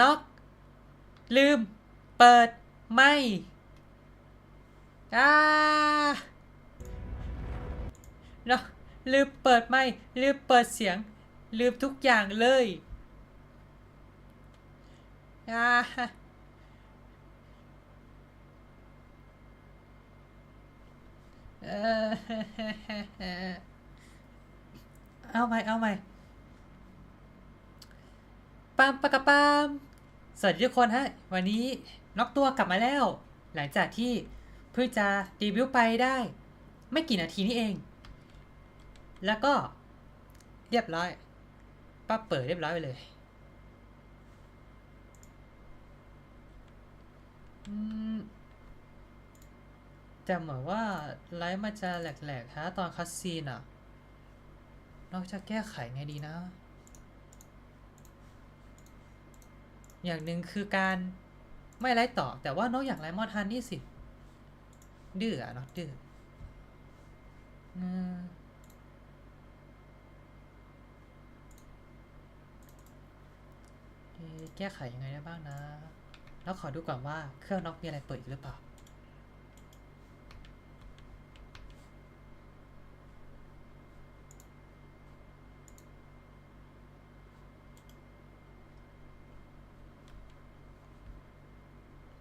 น็อกลืม เปิด ไม่อ่าเนาะลืมเปิดไม่ลืมเปิดเสียง ลืมทุกอย่างเลยอ่าเออเอาใหม่เอาใหม่ ปามปากะปามสวัสดีทุกคนฮะ วันนี้น็อกตัวกลับมาแล้ว หลังจากที่เพิ่งจะเดบิวไปได้ ไม่กี่นาทีนี่เอง แล้วก็เรียบร้อยป้าเปิดเรียบร้อยไปเลยอืมแต่เหมือนว่าไลฟ์มันจะแหลกๆฮะตอนคัสซีนอะเราจะแก้ไขไงดีนะ อย่างหนึ่งคือการไม่ไล่ต่อ แต่ว่าน้องอยากไล่มอดฮันนี่สิ ดื้ออะเนาะดื้อแก้ไขยังไงได้บ้างนะ แล้วขอดูก่อนว่าเครื่องน็อกมีอะไรเปิดอีกหรือเปล่า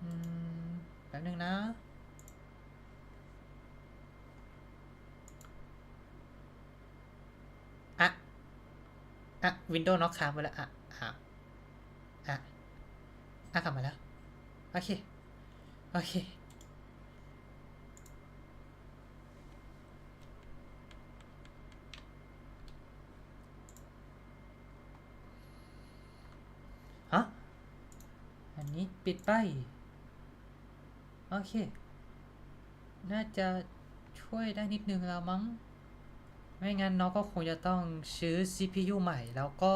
อืมแป๊บนึงนะ อะ อะ วินโดว์น็อกค้างไปแล้ว อะอะอะอะกลับมาแล้ว โอเค โอเค ฮะ อันนี้ปิดไป โอเค น่าจะช่วยได้นิดนึงแล้วมั้ง ไม่งั้นน้องก็คงจะต้องซื้อ CPU ใหม่แล้วก็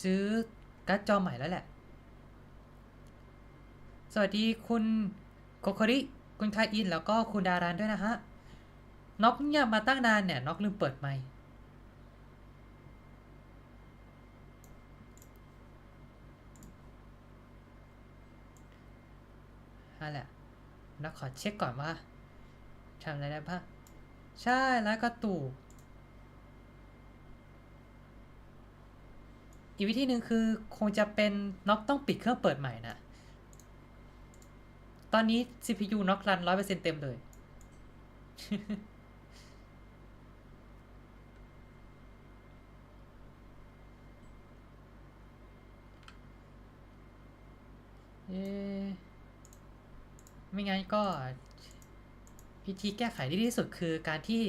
ซื้อการ์ดจอใหม่แล้วแหละ สวัสดีคุณโคโคริ คุณคาอิน แล้วก็คุณดารันด้วยนะฮะ น็อกเงียบมาตั้งนานเนี่ย น็อกลืมเปิดไมค์นั่นแหละน็อกขอเช็คก่อนว่าทำอะไรได้บ้างใช่แล้วก็ตู อีกวิธีหนึ่งคือคงจะเป็นน็อกต้องปิดเครื่องเปิดใหม่นะ ตอนนี้ CPU น็อกรันร้อยเปอร์เซ็นต์เต็มเลย เอ๊ไม่งั้นก็วิธีแก้ไขที่ดีที่สุดคือการที่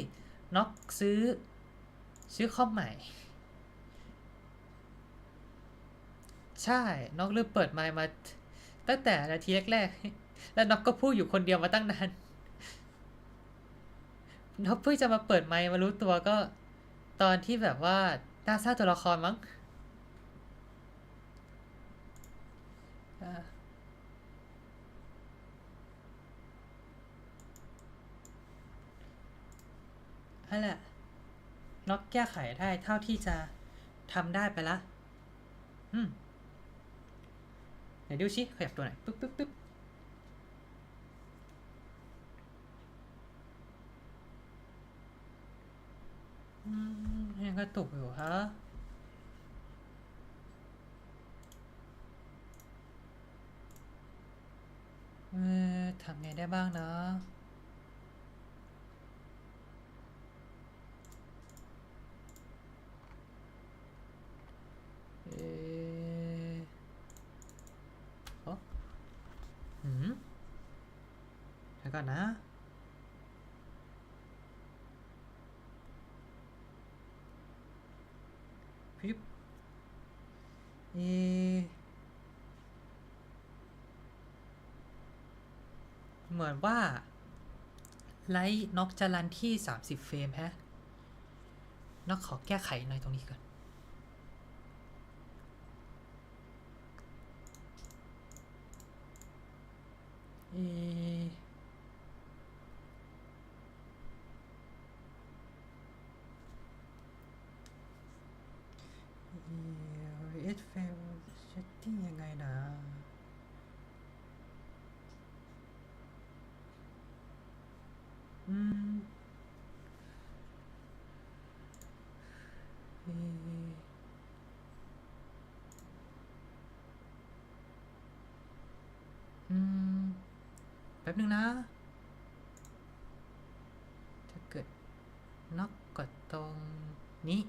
น็อกซื้อ ซื้อคอมใหม่ ใช่ น็อกลืมเปิดไมค์มา ตั้งแต่นาทีแรกๆ แล้วน็อกก็พูดอยู่คนเดียวมาตั้งนาน น็อกเพิ่งจะมาเปิดไมค์มารู้ตัวก็ ตอนที่แบบว่าน่าสร้างตัวละครมั้งนั่นแหละน็อกแก้ไขได้เท่าที่จะทำได้ไปละ อืม เดี๋ยวดูซิขยับตัวหน่อยปึ๊บปึ๊บปึ๊บยังกระตุกอยู่ฮะเออทำไงได้บ้างเนาะ เออโอ้หืมเดี๋ยวก่อนนะพิบเออเหมือนว่า ไลท์น็อกจะรันที่ 30 เฟรมแฮะน็อกขอแก้ไขหน่อยตรงนี้ก่อนเอะเอสเฟลเซตติ้งยังไง ป๊บนึงนะ ถ้าเกิดน็อกกดตรงนี้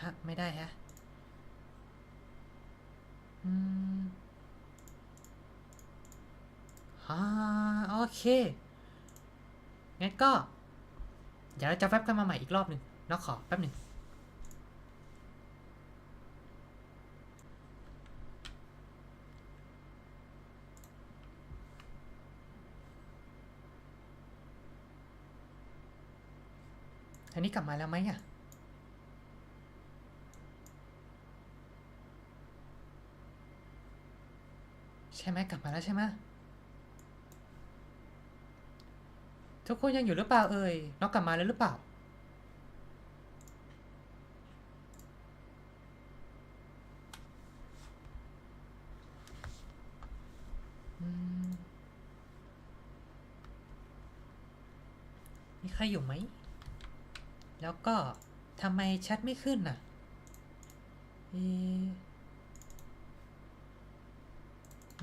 ฮะ ไม่ได้ฮะ อืมฮ่าโอเค งั้นก็ เดี๋ยวเราจะแวบกันมาใหม่อีกรอบหนึ่งน็อกขอแป๊บหนึ่ง นนี้กลับมาแล้วไหมอะใช่ไหมกลับมาแล้วใช่ไหมทุกคนยังอยู่หรือเปล่าเอ่ยน้องกลับมาแล้วหรือเปล่าอมีใครอยู่ไหม แล้วก็ทำไมแชทไม่ขึ้นน่ะอืมเ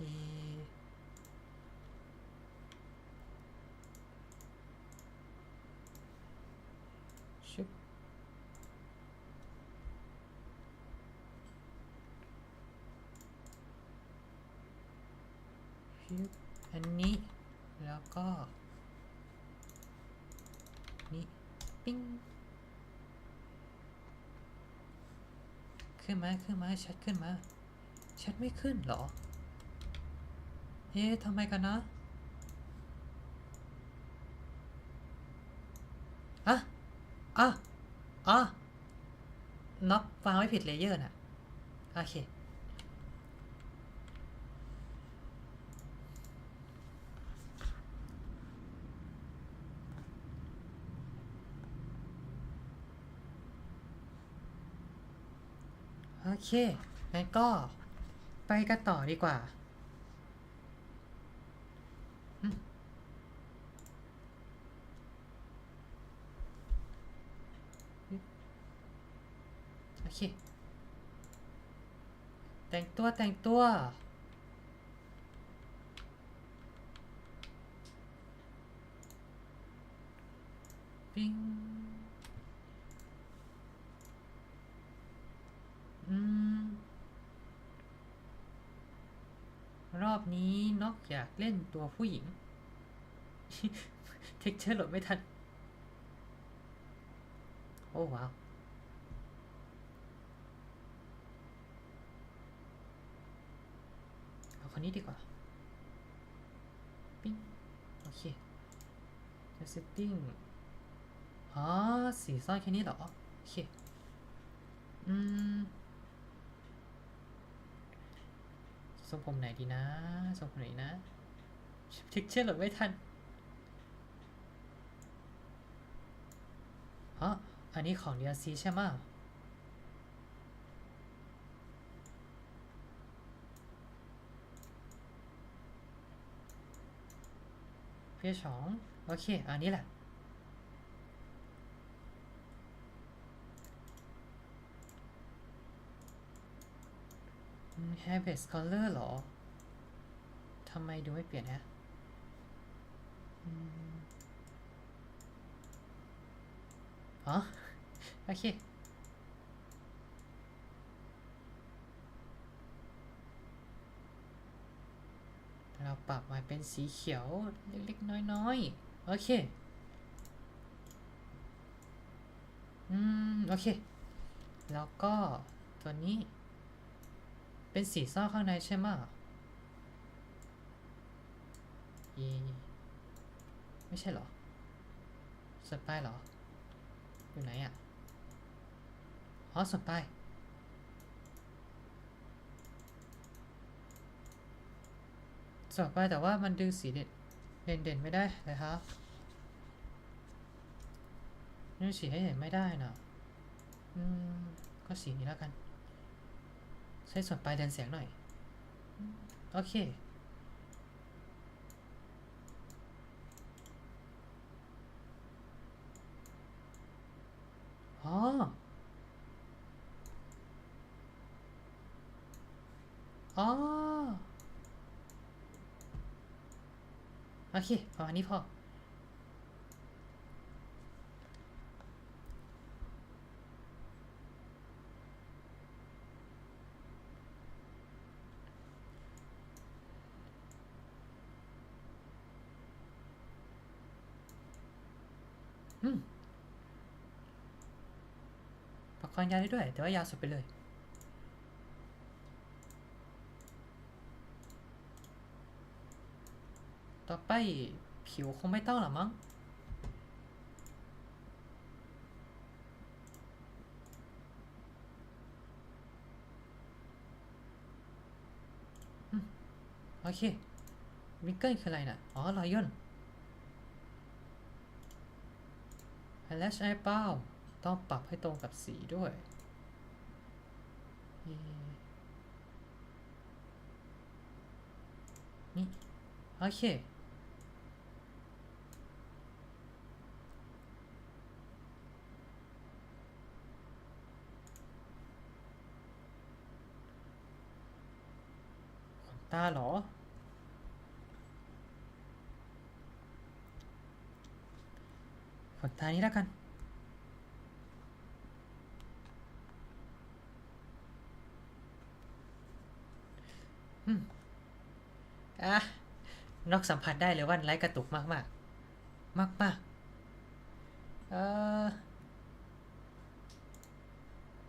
อะชุบฟิวอันนี้ แล้วก็ นี่ปิ้งขึ้นมาขึ้นมาแชัดขึ้นมาแชัดไม่ขึ้นหรอ เอ๊ะทำไมกันนะอะอะอะน็อกวางไว้ผิดเลเยอร์น่ะโอเค เค งั้นก็ไปกันต่อดีกว่า โอเค แต่งตัวแต่งตัวปิ้ง อืม รอบนี้นอกอยาก เล่นตัวผู้หญิง เทคเชอร์หลดไม่ทัน โอ้ว้าวเอาคนนี้ดีกว่า ปิ้งโอเคจะเซตติ้งอ๋อสีซ่อนแค่นี้เหรอ โอเค อืมทรงผมไหนดีนะทรงผมไหนนะ ทิกเชื่อหรือไม่ทันฮะอันนี้ของ DLC ใช่ไหมเพียสองโอเค อันนี้แหละ Habit Scholar เหรอ ทำไมดูไม่เปลี่ยนฮะ อ๋อ โอเค เราปรับมาเป็นสีเขียวเล็กๆ น้อยๆ โอเค อืม โอเค แล้วก็ตัวนี้ เป็นสีซ่อข้างในใช่ไหมอี ไม่ใช่เหรอสวนป้ายเหรอ อยู่ไหนอะ อ๋อสวนป้ายสวนป้ายแต่ว่ามันดึงสีเด่นเด่นเด่นไม่ได้เลยครับดึงสีให้เห็นไม่ได้นะอืม ก็สีนี้แล้วกัน ใช้ส่วนปลายแดนเสียงหน่อย โอเค อ๋ออ๋อโอเคประมาณนี้พออืม ประกอบยาได้ด้วย แต่ว่ายาสุดไปเลยต่อไปผิวคงไม่ต้องหรอมั้ง โอเค วิกเกิลคืออะไรน่ะ อ๋อรอยย่นแลชไอเป้า ต้องปรับให้ตรงกับสีด้วย นี่ โอเค ตาเหรอขนตานี้แล้วกัน อืม อะ นอกสัมผัสได้เลยว่าไลฟ์กระตุกมากมากมากมากเออ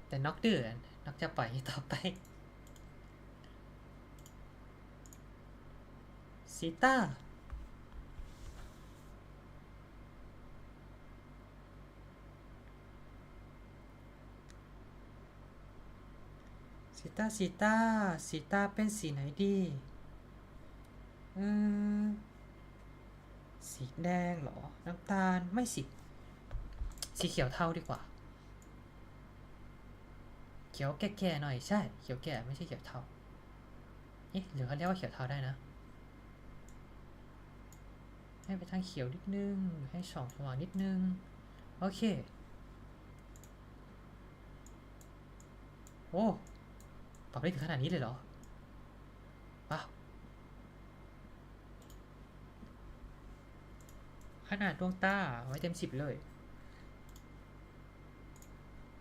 แต่น็อกดื้อนอกจะปล่อยต่อไปซีต้าสีตาสีตาสีตาเป็นสีไหนดี อืม สีแดงเหรอ น้ำตาล ไม่สิ สีเขียวเทาดีกว่า เขียวแก่ๆหน่อยใช่ เขียวแก่ไม่ใช่เขียวเทาเอ๊ะหรือเขาเรียกว่าเขียวเทาได้นะ ให้ไปทางเขียวนิดนึง ให้ส่องสว่างนิดนึง โอเค โอ้ปรับได้ถึงขนาดนี้เลยเหรอว้าวข นาดดวงตาไว้เต็มสิบเลย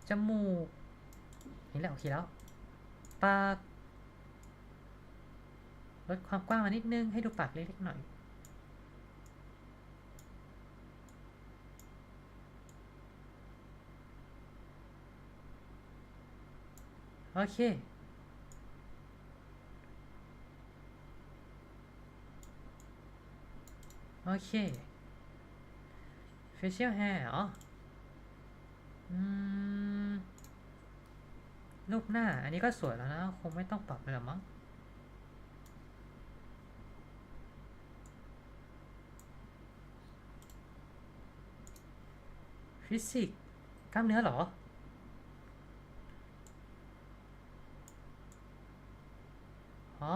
จมูก นี่แหละโอเคแล้ว ปาก ลดความกว้างมานิดนึง ให้ดูปากเล็กๆหน่อย โอเคโอเค facial hair เหรอ อืม รูปหน้า อันนี้ก็สวยแล้วนะ คงไม่ต้องปรับเลยหรอมั้ง ฟิสิกส์กล้ามเนื้อเหรออ๋อ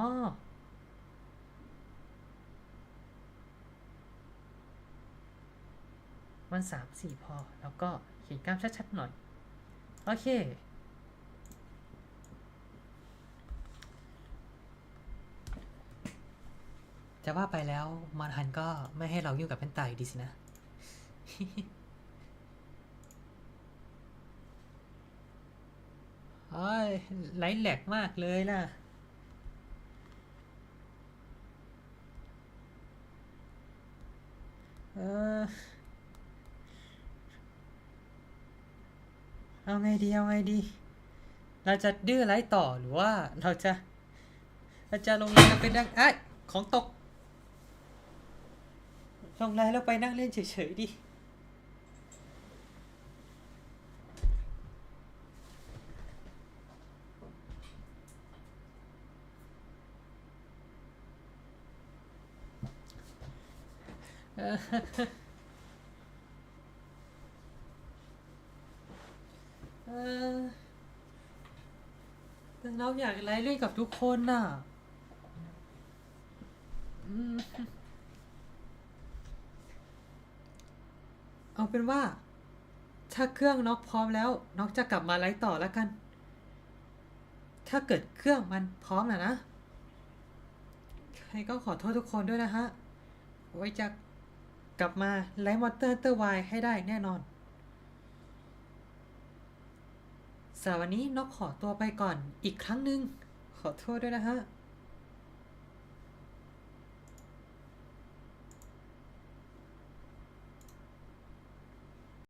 มันสามสี่พอ แล้วก็เขียนกล้ามชัดๆหน่อย โอเค จะว่าไปแล้วมอนฮันก็ไม่ให้เรายุ่งกับเป็นตาอยู่ดีสินะโอ้ยไหลแหลกมากเลยล่ะ เออ เอาไงดีเอาไงดี เราจะดื้อไล่ต่อหรือว่าเราจะ เราจะลงไลน์แล้วไปนั่งไอ้ของตก ลงไลน์แล้วไปนั่งเล่นเฉยๆดิเออ เออแต่เราอยากไลฟ์เล่นกับทุกคนน่ะเอาเป็นว่า ถ้าเครื่องน็อกพร้อมแล้วน็อกจะกลับมาไลฟ์ต่อแล้วกัน ถ้าเกิดเครื่องมันพร้อมนะนะใครก็ขอโทษทุกคนด้วยนะฮะ ไว้จะกลับมาไลฟ์มอเตอร์เตอร์ไวให้ได้แน่นอน สำหรับวันนี้นกขอตัวไปก่อนอีกครั้งหนึ่งขอโทษด้วยนะฮะ